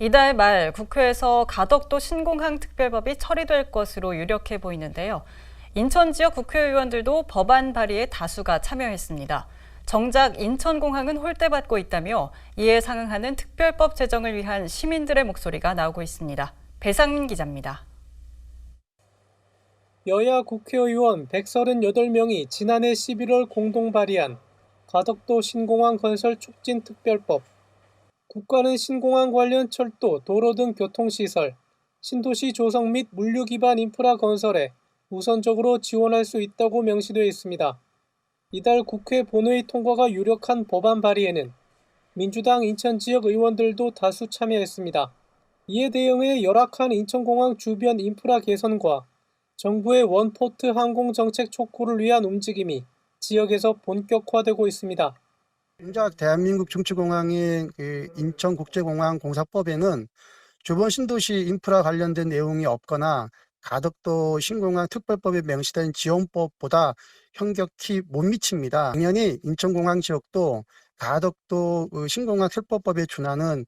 이달 말 국회에서 가덕도 신공항 특별법이 처리될 것으로 유력해 보이는데요. 인천 지역 국회의원들도 법안 발의에 다수가 참여했습니다. 정작 인천공항은 홀대받고 있다며 이에 상응하는 특별법 제정을 위한 시민들의 목소리가 나오고 있습니다. 배상민 기자입니다. 여야 국회의원 138명이 지난해 11월 공동 발의한 가덕도 신공항 건설 촉진 특별법. 국가는 신공항 관련 철도, 도로 등 교통시설, 신도시 조성 및 물류 기반 인프라 건설에 우선적으로 지원할 수 있다고 명시되어 있습니다. 이달 국회 본회의 통과가 유력한 법안 발의에는 민주당 인천 지역 의원들도 다수 참여했습니다. 이에 대응해 열악한 인천공항 주변 인프라 개선과 정부의 원포트 항공 정책 촉구를 위한 움직임이 지역에서 본격화되고 있습니다. 정작 대한민국 정치공항인 그 인천국제공항 공사법에는 주변 신도시 인프라 관련된 내용이 없거나 가덕도 신공항 특별법에 명시된 지원법보다 현격히 못 미칩니다. 당연히 인천공항 지역도 가덕도 그 신공항 특별법에 준하는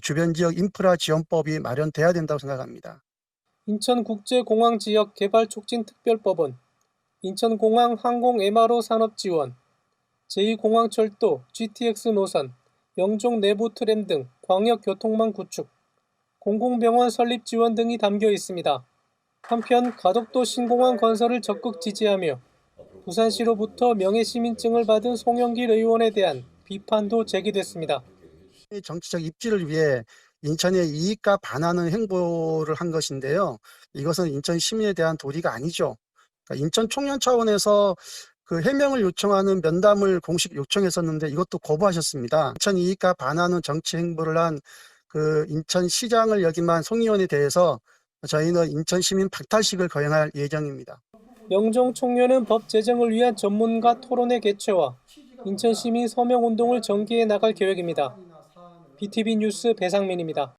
주변 지역 인프라 지원법이 마련돼야 된다고 생각합니다. 인천국제공항 지역 개발 촉진 특별법은 인천공항 항공 MRO 산업 지원, 제2공항철도 GTX 노선, 영종 내부 트램 등 광역 교통망 구축, 공공병원 설립 지원 등이 담겨 있습니다. 한편 가덕도 신공항 건설을 적극 지지하며 부산시로부터 명예시민증을 받은 송영길 의원에 대한 비판도 제기됐습니다. 이 정치적 입지를 위해 인천의 이익과 반하는 행보를 한 것인데요. 이것은 인천 시민에 대한 도리가 아니죠. 그러니까 인천 총련 차원에서 그 해명을 요청하는 면담을 공식 요청했었는데 이것도 거부하셨습니다. 인천 이익과 반하는 정치 행보를 한 그 인천 시장을 역임한 송 의원에 대해서 저희는 인천 시민 박탈식을 거행할 예정입니다. 영종 총련은 법 제정을 위한 전문가 토론회 개최와 인천 시민 서명 운동을 전개해 나갈 계획입니다. BTV 뉴스 배상민입니다.